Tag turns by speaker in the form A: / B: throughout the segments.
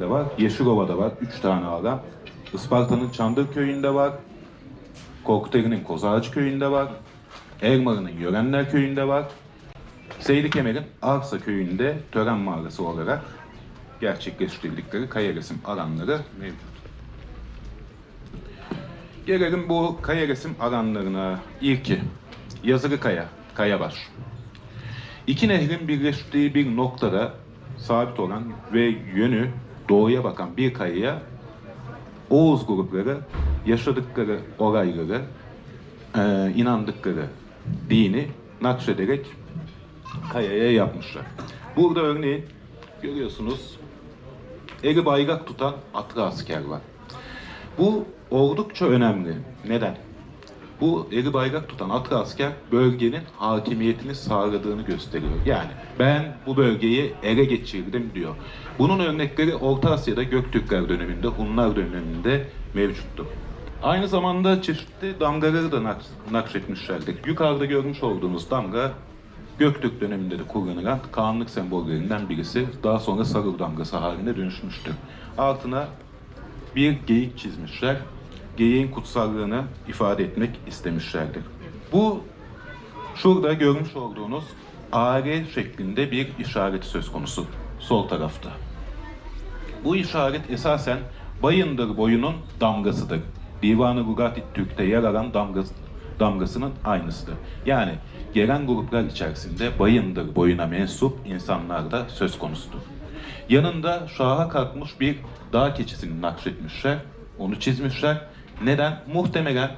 A: de var. Yeşilova'da var. Üç tane alan. Isparta'nın Çandır köyünde var. Korkuteli'nin Kozağaç köyünde var. Elmalı'nın Yörenler köyünde var. Seydi Kemer'in Arsa köyünde tören mağarası olarak gerçekleştirdikleri kaya resim alanları mevcut. Gelelim bu kaya resim alanlarına. İlki Yazılı Kaya, Kayabaş. İki nehrin birleştiği bir noktada sabit olan ve yönü doğuya bakan bir kayaya Oğuz grupları yaşadıkları olayları, e, inandıkları dini nakşederek kayaya yapmışlar. Burada örneğin görüyorsunuz eli bayrak tutan atlı asker var. Bu oldukça önemli. Neden? Bu eli bayrak tutan atlı asker bölgenin hakimiyetini sağladığını gösteriyor. Yani ben bu bölgeyi ele geçirdim diyor. Bunun örnekleri Orta Asya'da Göktürkler döneminde, Hunlar döneminde mevcuttur. Aynı zamanda çeşitli damgaları da nak- nakşetmişlerdir. Yukarıda görmüş olduğunuz damga Göktürk döneminde de kullanılan Kağanlık sembollerinden birisi. Daha sonra sarıl damgası haline dönüşmüştür. Altına bir geyik çizmişler. Geyiğin kutsallığını ifade etmek istemişlerdir. Bu şurada görmüş olduğunuz AR şeklinde bir işaret söz konusu sol tarafta. Bu işaret esasen Bayındır boyunun damgasıdır. Divan-ı Rugati Türk'te yer alan damgası, damgasının aynısıdır. Yani gelen gruplar içerisinde Bayındır boyuna mensup insanlar da söz konusudur. Yanında şaha kalkmış bir dağ keçisini nakşetmişler, onu çizmişler. Neden? Muhtemelen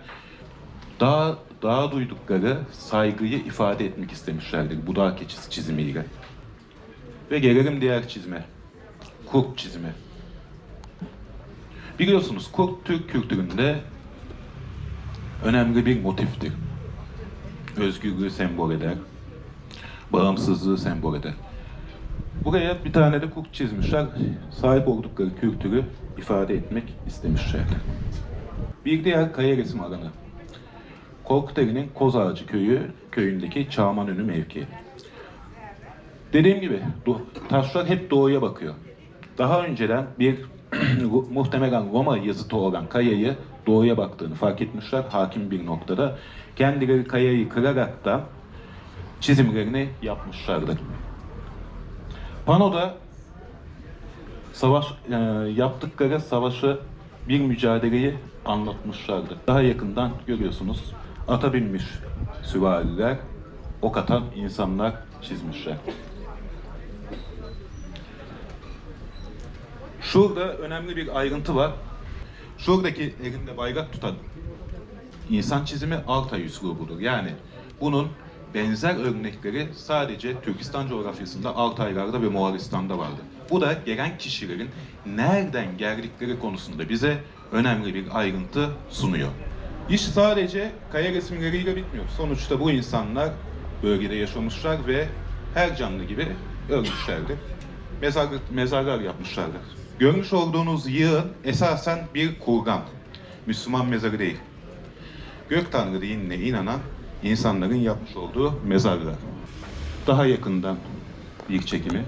A: dağ, dağa duydukları saygıyı ifade etmek istemişlerdir bu dağ keçisi çizimiyle. Ve gelelim diğer çizme. Kurt çizimi. Biliyorsunuz kurt Türk kültüründe önemli bir motiftir. Özgürlüğü sembol eder. Bağımsızlığı sembol eder. Buraya bir tane de kurt çizmişler. Sahip oldukları kültürü ifade etmek istemişlerdir. Bir diğer kaya resim alanı. Korkuteli'nin Kozağacı köyü, köyündeki Çağmanönü mevki. Dediğim gibi taşlar hep doğuya bakıyor. Daha önceden bir muhtemelen Roma yazıtı olan kayayı doğuya baktığını fark etmişler hakim bir noktada. Kendileri kayayı kırarak da çizimlerini yapmışlardır. Panoda savaş e, yaptıkları savaşı bir mücadeleyi anlatmışlardı. Daha yakından görüyorsunuz. Ata binmiş süvariler, ok atan insanlar çizmişler. Şurada önemli bir ayrıntı var. Şuradaki elinde bayrak tutan insan çizimi Altay üslubudur. Yani bunun benzer örnekleri sadece Türkistan coğrafyasında Altaylar'da ve Moğolistan'da vardı. Bu da gelen kişilerin nereden geldikleri konusunda bize önemli bir ayrıntı sunuyor. İş sadece kaya resimleriyle bitmiyor. Sonuçta bu insanlar bölgede yaşamışlar ve her canlı gibi ölmüşlerdir. Mezar, mezarlar yapmışlardır. Görmüş olduğunuz yığın esasen bir kurgan. Müslüman mezarı değil. Gök Tanrı dinine inanan insanların yapmış olduğu mezarlar. Daha yakından bir çekimi.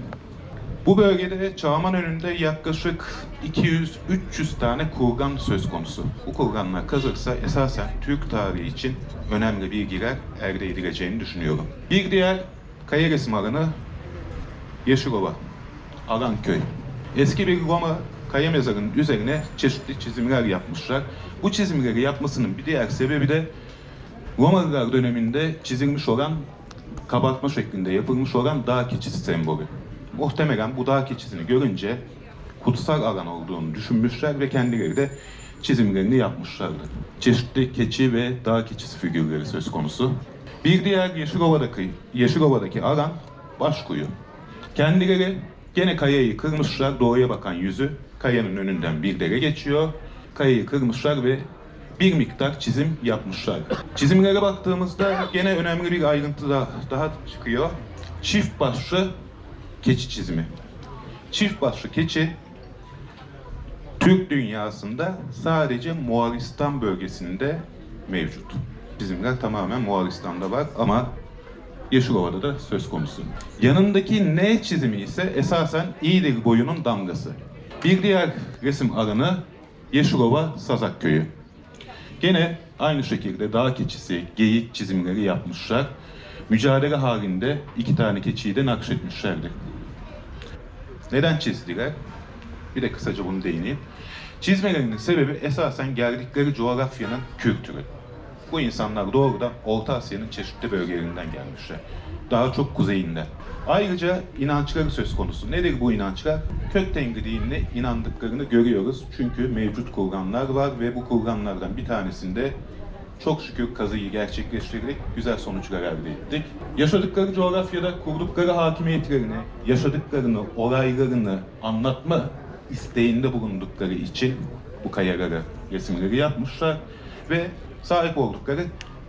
A: Bu bölgede Çağman önünde yaklaşık 200-300 tane kurgan söz konusu. Bu kurganlar kazırsa esasen Türk tarihi için önemli bilgiler elde edileceğini düşünüyorum. Bir diğer kaya resim alanı Yeşilova, Alanköy. Eski bir Roma kaya mezarının üzerine çeşitli çizimler yapmışlar. Bu çizimleri yapmasının bir diğer sebebi de Romalılar döneminde çizilmiş olan kabartma şeklinde yapılmış olan dağ keçisi sembolü. Muhtemelen bu dağ keçisini görünce kutsal alan olduğunu düşünmüşler ve kendileri de çizimlerini yapmışlardı. Çeşitli keçi ve dağ keçisi figürleri söz konusu. Bir diğer Yeşilova'daki, Yeşilova'daki alan Başkuyu. Kendileri gene kayayı kırmışlar, doğuya bakan yüzü kayanın önünden bir dere geçiyor. Kayayı kırmışlar ve bir miktar çizim yapmışlar. Çizimlere baktığımızda gene önemli bir ayrıntı da, daha çıkıyor. Çift başlı keçi çizimi. Çift başlı keçi Türk dünyasında sadece Moğolistan bölgesinde mevcut. Çizimler tamamen Moğolistan'da var ama Yeşilova'da da söz konusu. Yanındaki N çizimi ise esasen İğdir boyunun damgası. Bir diğer resim alanı Yeşilova Sazak Köyü. Gene aynı şekilde dağ keçisi, geyik çizimleri yapmışlar. Mücadele halinde iki tane keçiyi de nakşetmişlerdir. Neden çizdiler? Bir de kısaca bunu değineyim. Çizmelerinin sebebi esasen geldikleri coğrafyanın kültürü. Bu insanlar doğrudan Orta Asya'nın çeşitli bölgelerinden gelmişler. Daha çok kuzeyinden. Ayrıca inançları söz konusu. Nedir bu inançlar? Kök Tengri dinine inandıklarını görüyoruz. Çünkü mevcut kurganlar var ve bu kurganlardan bir tanesinde çok şükür kazıyı gerçekleştirdik, güzel sonuçlar elde ettik. Yaşadıkları coğrafyada kurdukları hakimiyetlerini, yaşadıklarını, olaylarını anlatma isteğinde bulundukları için bu kayaları, resimleri yapmışlar ve sahip oldukları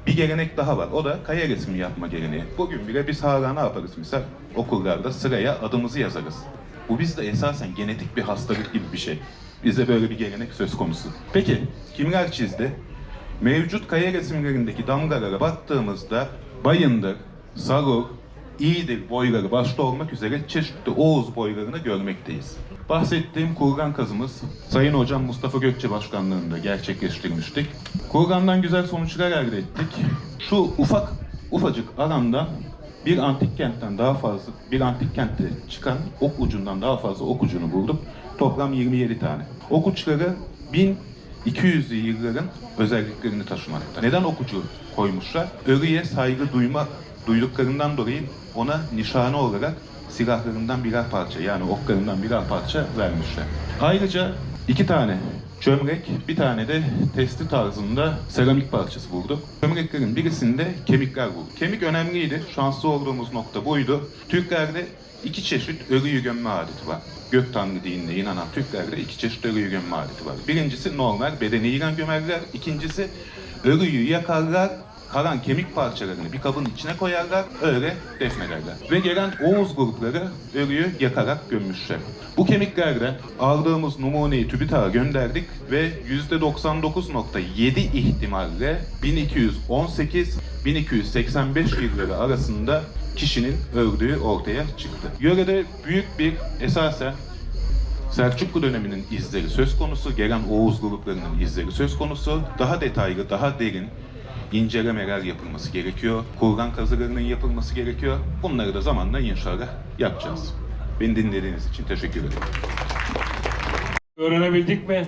A: bir gelenek daha var. O da kaya resmi yapma geleneği. Bugün bile biz hala ne yaparız misal? Okullarda sıraya adımızı yazarız. Bu bizde esasen genetik bir hastalık gibi bir şey. Bizde böyle bir gelenek söz konusu. Peki kimler çizdi? Mevcut kaya resimlerindeki damgalara baktığımızda Bayındır, Sarur, İyidir boyları başta olmak üzere çeşitli Oğuz boylarını görmekteyiz. Bahsettiğim kurgan kazımız Sayın Hocam Mustafa Gökçe Başkanlığı'nda gerçekleştirmiştik. Kurgandan güzel sonuçlar elde ettik. Şu ufak ufacık alanda bir antik kentten daha fazla, bir antik kentte çıkan ok ucundan daha fazla ok ucunu bulduk. Toplam 27 tane. Ok uçları 1200'lü yılların özelliklerini taşımakta. Neden ok ucu koymuşlar? Örüye saygı duyma duyduklarından dolayı ona nişane olarak silahlarından birer parça yani oklarından birer parça vermişler. Ayrıca iki tane çömlek, bir tane de testi tarzında seramik parçası bulduk. Çömleklerin birisinde kemikler bulduk. Kemik önemliydi. Şanslı olduğumuz nokta buydu. Türklerde iki çeşit örüyü gömme adeti var. Gök Tanrı dinine inanan Türklerde iki çeşit örüyü gömme adeti var. Birincisi normal bedeni yıkan gömerler. İkincisi örüyü yakarlar, kalan kemik parçalarını bir kabın içine koyarlar, öyle defnederler. Ve gelen Oğuz grupları örüyü yakarak gömmüşler. Bu kemiklerden aldığımız numuneyi TÜBİTAK'a gönderdik ve %99.7 ihtimalle 1218-1285 yılları arasında kişinin öldüğü ortaya çıktı. Yörede büyük bir esasen Selçuklu döneminin izleri söz konusu, gelen Oğuz gruplarının izleri söz konusu. Daha detaylı, daha derin incelemeler yapılması gerekiyor. Kurgan kazılarının yapılması gerekiyor. Bunları da zamanla inşallah yapacağız. Beni dinlediğiniz için teşekkür ederim.
B: Öğrenebildik mi?